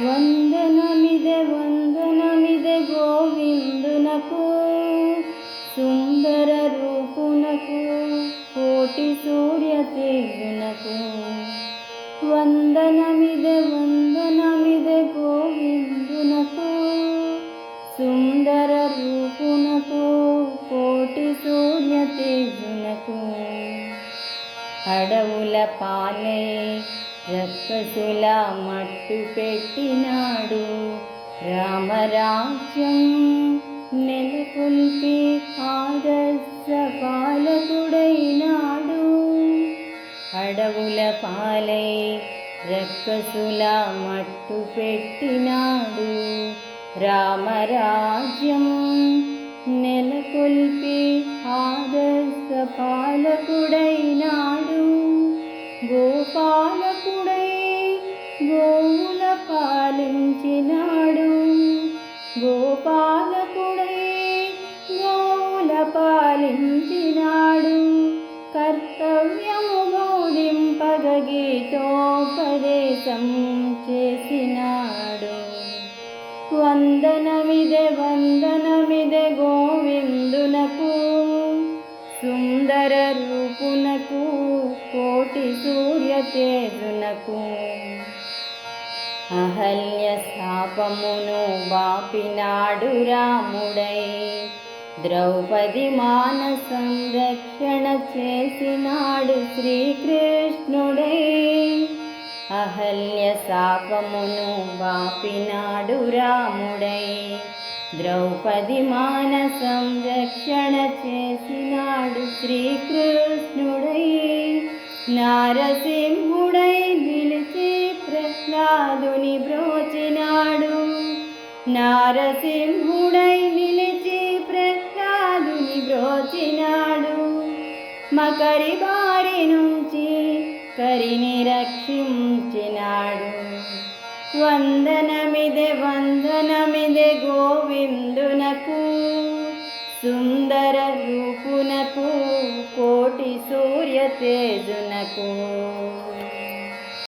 వందనమిదే వందనమిదే గోవిందునకు సుందర రూపునకు కోటి సూర్య తేజునకు. వందనమిదే వందనమిదే గోవిందునకు సుందర రూపునకు కోటి సూర్య తేజునకు. అడవుల పాలే రక్కసులా మట్టు పెట్టినాడు. రామరాజ్యం నెలకొల్పి ఆదర్శ పాలకుడైనాడు. అడవుల పాలై రక్కసులా మట్టు పెట్టినాడు. రామరాజ్యం నెలకొల్పి ఆదర్శ పాలకుడైనాడు. గోపాల పాలించినాడు గోపాలకుడై గోవుల పాలించినాడు. కర్తవ్యము బోధింపగ గీతోపదేశం చేసినాడు. వందనమిదే వందనమిదే గోవిందునకు సుందర రూపునకు కోటి సూర్య తేజునకు అహల్య శాపమును బాపినాడు రాముడై. ద్రౌపది మాన సంరక్షణ చేసినాడు శ్రీకృష్ణుడై. అహల్య శాపమును బాపినాడు రాముడై. ద్రౌపది మాన సంరక్షణ చేసినాడు శ్రీకృష్ణుడై. నారసింహుడై ప్రహ్లాదుని బ్రోచినాడు. నారసింహుడై నిలిచి ప్రహ్లాదుని బ్రోచినాడు. మకరి బారి నుంచి కరిని రక్షించినాడు. వందనమిదే వందనమిదే గోవిందునకు సుందర రూపునకు కోటి సూర్య తేజునకు